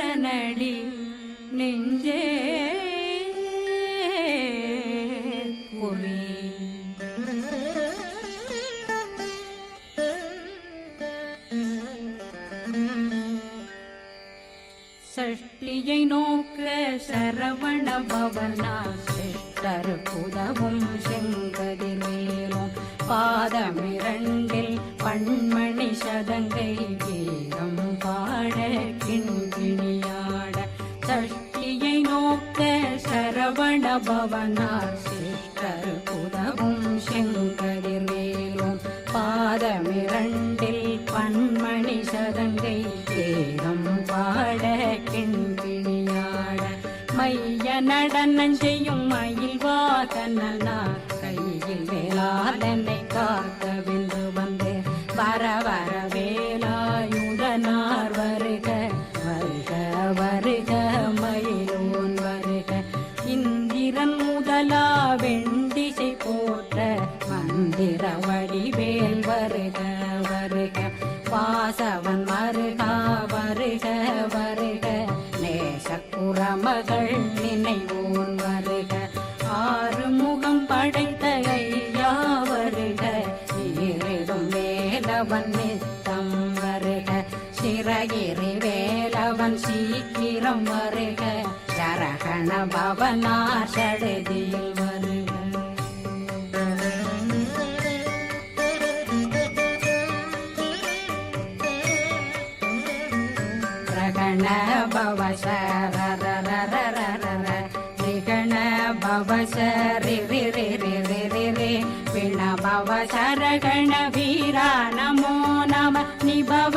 சரணடி நெஞ்சே சஷ்டியை நோக்க சரவண பவனா. கண்டில் பன்மணி சதங்கை ஏதம் பாட கிண்கிணியாட மைய நடனம் செய்யும் மயில் வாதனா கையில் வேளாதனை காக்க படைத்த ஐயா வருக சீரிடும் வேலவன் நித்தம் வருக. சிறகிரி வேலவன் சீக்கிரம் வருக. சரகண பவனார் சடுதியில் भव सरगण वीरा नमो नम निभव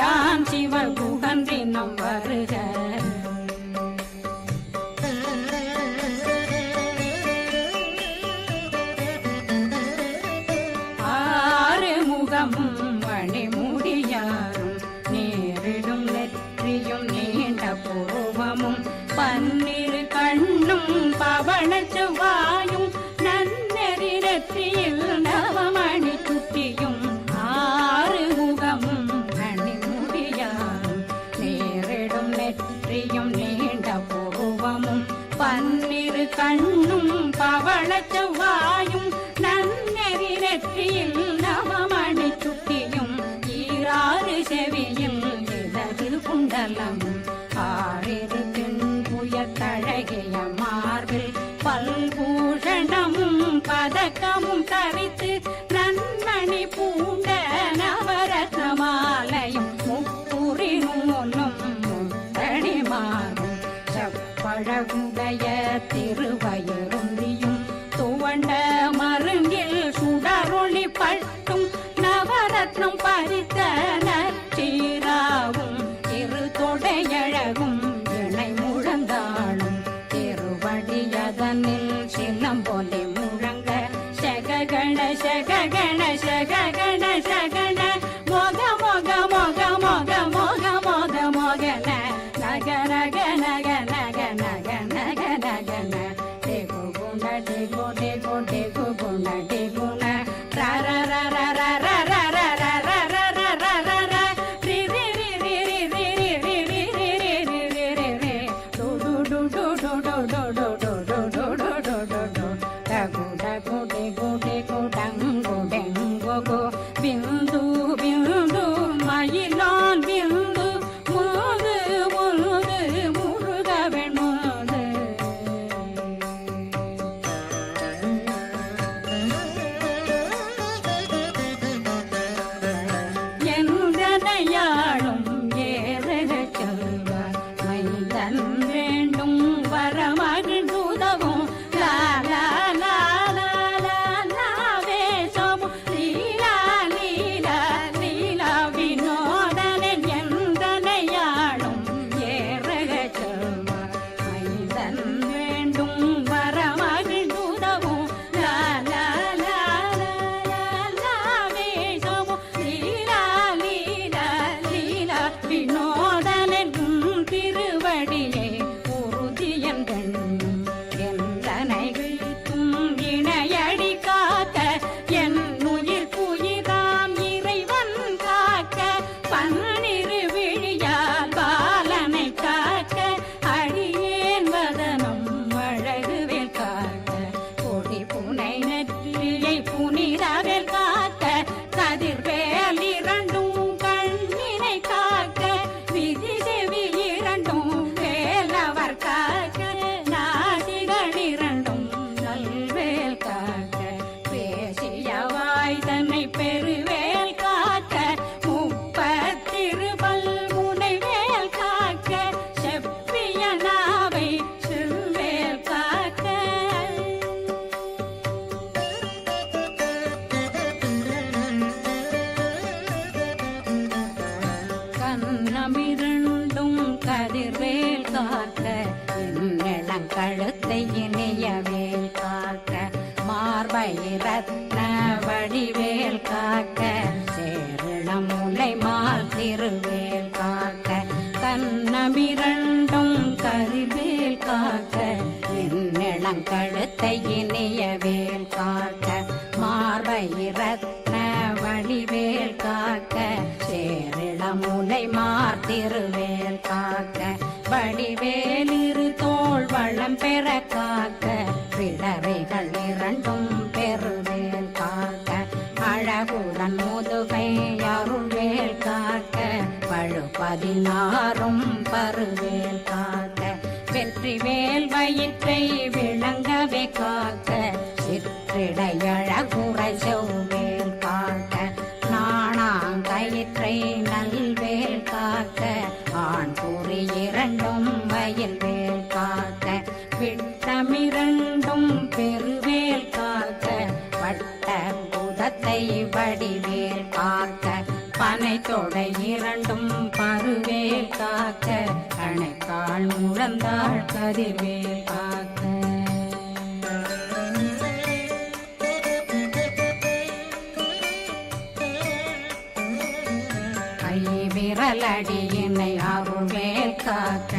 யான் சிவகுகன்றி நம் வருக. காக்க என்னிடம் இனிய வேல் காக்க மார்பை ரத்ன வடிவேல் காக்க சேரிளம் முலை மார்த்திருவேல் காக்க வடிவேல் இரு தோள் வளம் பெற காக்க பிடரைகள் இரண்டும் பெருவேல் காக்க அழகுடன் முதுகை அருள்வேல் காக்க பழு பதினாறும் பருவேல் காக்க. வெற்றி வேல் வயிற்றை விளங்கவே காக்க சிற்றிடையழகுரை செவ்வேல் காக்க நாணாங்கயிற்றை நல்வேல் காக்க ஆண் கூறி இரண்டும் வயல் வேல் காக்க விட்டமிரண்டும் பெருவேல் காக்க வட்ட புதத்தை வடிவேல் காக்க பனை தொடை இரண்டும் பருவேல் காக்க அணைக்கால் முழந்தாள் கதிர்வேல் காக்க கை விரலடியினை அருள்வேல் காக்க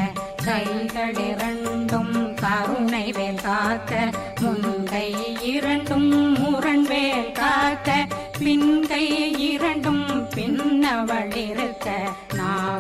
கைகளிரண்டும் கருணை வேல் காக்க முன்கை இரண்டும் முரண்வேல் காக்க பின்கை இரண்டும் பின்னவளிருக்க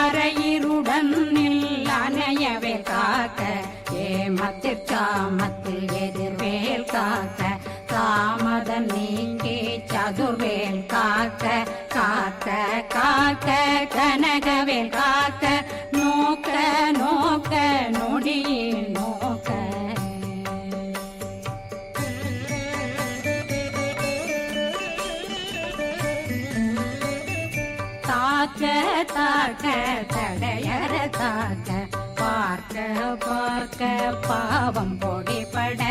அரையிருடன் அணையவே காக்க ஏமத்தில் காமத்தில் எதிர்வேல் காக்க காமதம் நீங்கி சதுர்வேல் காக்க காக்க காக்க கனகவேல் காக்க நோக்க நோக்க போக பாவம் பொடிபட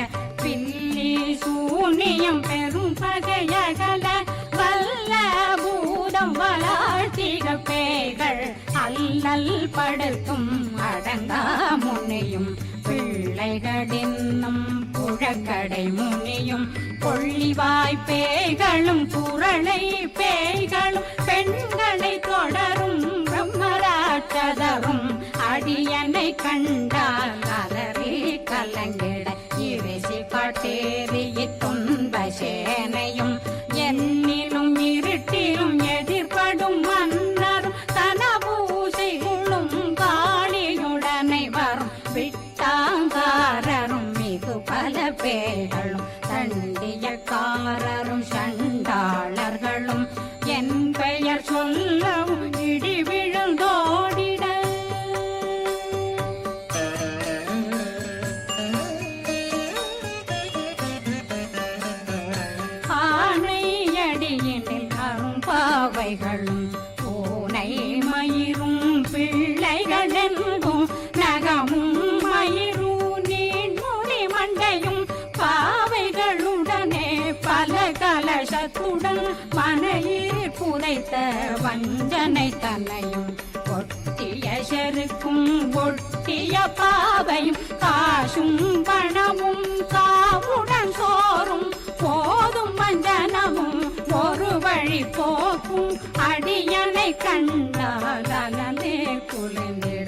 பில்லி சூனியம் பெரும் பகையகல வல்ல பூதம் வளாழ்த்திக பேய்கள் அல்லல் படுத்தும் அடங்கா முனையும். பிள்ளைகளின்னும் புழக்கடை முனியும். கொள்ளிவாய் பேய்களும் குரளை பேய்களும் பெண்களை தொடரும் பிரம்மராட்சதரும் அடியனை கண்டால் அலறி கலங்கிட இரிசி காட்டேறிய துன்ப சேனையும் என்னிலும் இருட்டிலும் எதிர்படும் மன்னரும் தனபூசைகளும் காளியுடனை வரும். விட்டாங்காரரும் மிகு பல பேர்களும் பொன்னை தன்னையும் ஒட்டிய செருக்கும் ஒட்டிய பாவையும் காசும் பணமும் காவுடன் சோறும். போதும் வஞ்சனமும் ஒரு வழி போக்கும். அடியனை கண்டால் அலந்தே குளிர்ந்திட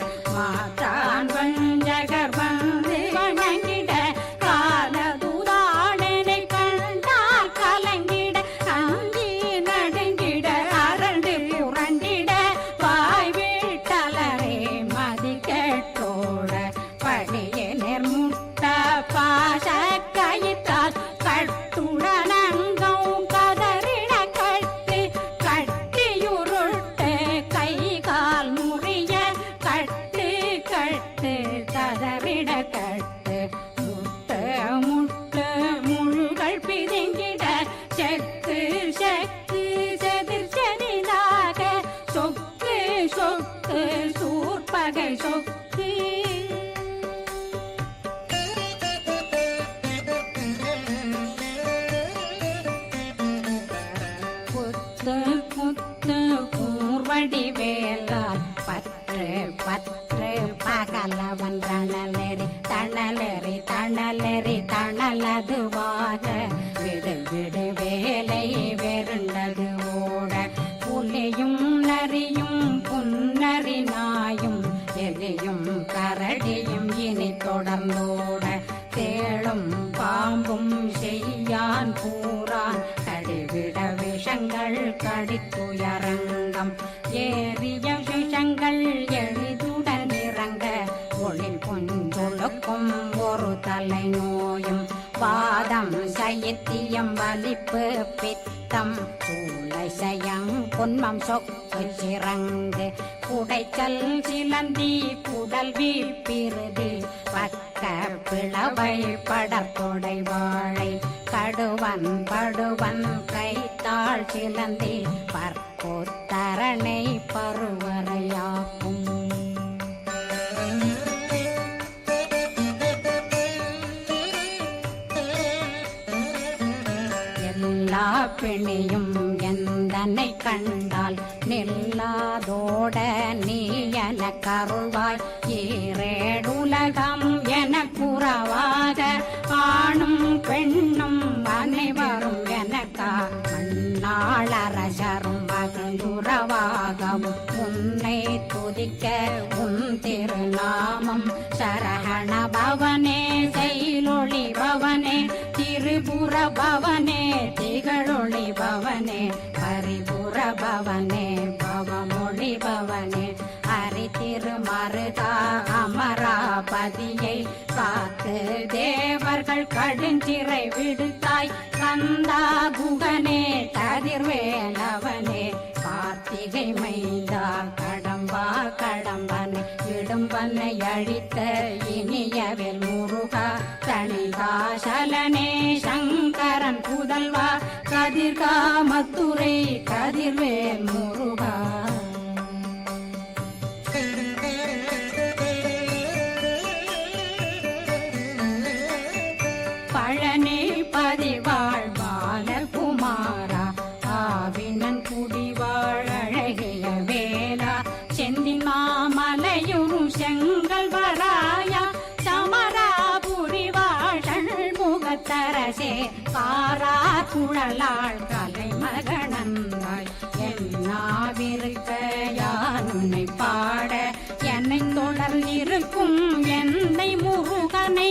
பற்று பற்று பகலவன் தணலெறி தணலெறி தணலெறி தணலதுவாக. விடு விடு வேலை வெருண்டது ஓட புலியும் நரியும் புன்னறி நாயும் எலியும் கரடியும் இனி தொடர்ந்தோட. தேளும் பாம்பும் செய்யான் கூறான். கடிவிட விஷங்கள் கடித்துயரங்கம். ஏறிய விஷங்கள் பாதம் வலிப்பு பித்தம் சூளை சயங் பொன்மம் சொக்கு சிறங்கு குடைச்சல் சிலந்தி குடல் வீப்பிருதி பக்க பிளவை படற்கொடை வாழை கடுவன் படுவன் கைத்தாள் சிலந்தி பற்போத்தரணை பருவரையாக்கும் எல்லா எந்தனை கண்டால் நில்லாதோட நீ என கருள்வாய் ஈரேடுலகம் என குறவாக ஆணும் பெண்ணும் அனைவரும் எனக்கா மண்ணாளரசரும் மகிழ்ந்துறவாகவும் உன்னை துதிக்க உன் திருநாமம். சரகண பவனே செயலொளி பவனே திரிபுர பவனே திகழொளி பவனே பரிபுர பவனே பவமொழி பவனே. ஹரி திருமருதா அமராபதியை காத்து தேவர்கள் கடுஞ்சிறை விடுத்தாய் கந்தா புகனே கதிர்வேலவனே. கார்த்திகை மைந்தா கடம்பா கடம்பனை இடும்பனை அழித்த இனியவே சலனே சங்கரன் புதல்வா கதிர்காமத்துரை கதிர்வேல் முருகா. அரசே செங்கல் குழலாள் கலை மகனந்தாய் என்னாவிருக்க யான் உன்னை பாட என்னை தொடர் இருக்கும் என்னை முருகனை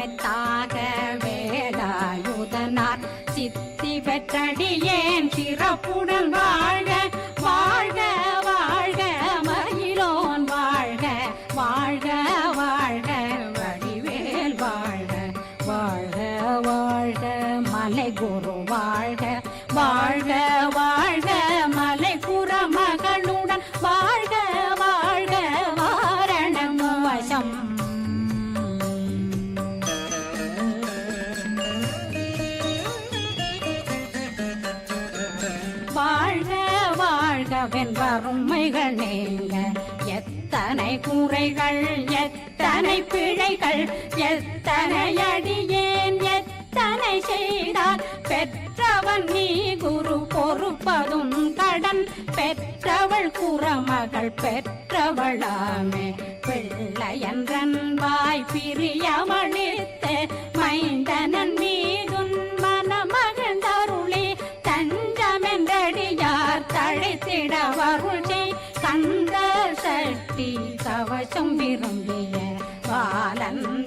மெத்தாக வேதாயுதனார் சித்தி பெற்றடியே வெண்பருமைகள் நீங்க. எத்தனை கூரைகள் எத்தனை பிழைகள் எத்தனை அடியேன் எத்தனை செய்தால் பெற்றவன் நீ குரு பொறுப்பதும் கடன். பெற்றவள் குறமகள் பெற்றவளாமே. பிள்ளையன்றன் வாய் பிரியமளித்த. மைந்தனன் மீதுன் கவசம் விரும்பிய பாலன்.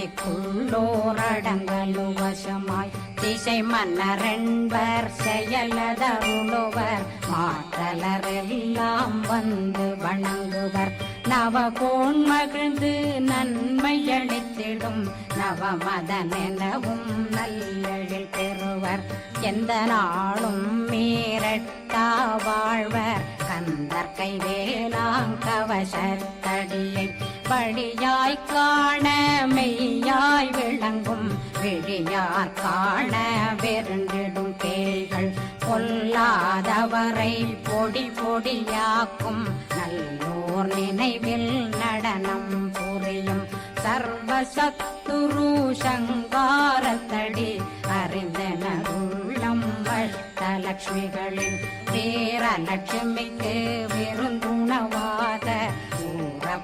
அஷ்டதிக்குள்ளோரடங்கலு வசமாய் திசை மன்னரென்பர் செயலதருளுவர் மாற்றலரெல்லாம் வந்து வணங்குவர். நவகோன் மகிழ்ந்து நன்மை அளித்திடும் நவமதனெனவும் நல்லெழில் பெறுவர். எந்த நாளும் மீறட்டா வாழ்வர். கந்தர் கைவேலாங் கவசத்தடியை படியாய் காண மெய்யாய் விளங்கும் விழியார் காண வெருண்டிடும் பேய்கள் கொல்லாதவரை பொடி பொடியாக்கும் நல்லோர் நினைவில் நடனம் புரியும் சர்வசத்துரு சங்காரத்தடி அறிந்தனருள்ளம் அஷ்டலட்சுமிகளின் வீரலட்சுமிக்கு விருந்துணவாத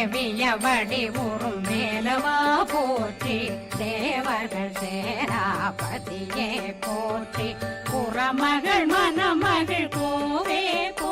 தேவிய வடி ஊரும் மேலவா போற்றி தேவர்கள் சேராபதியே போற்றி. புறமகள் மணமகள் கோவே போ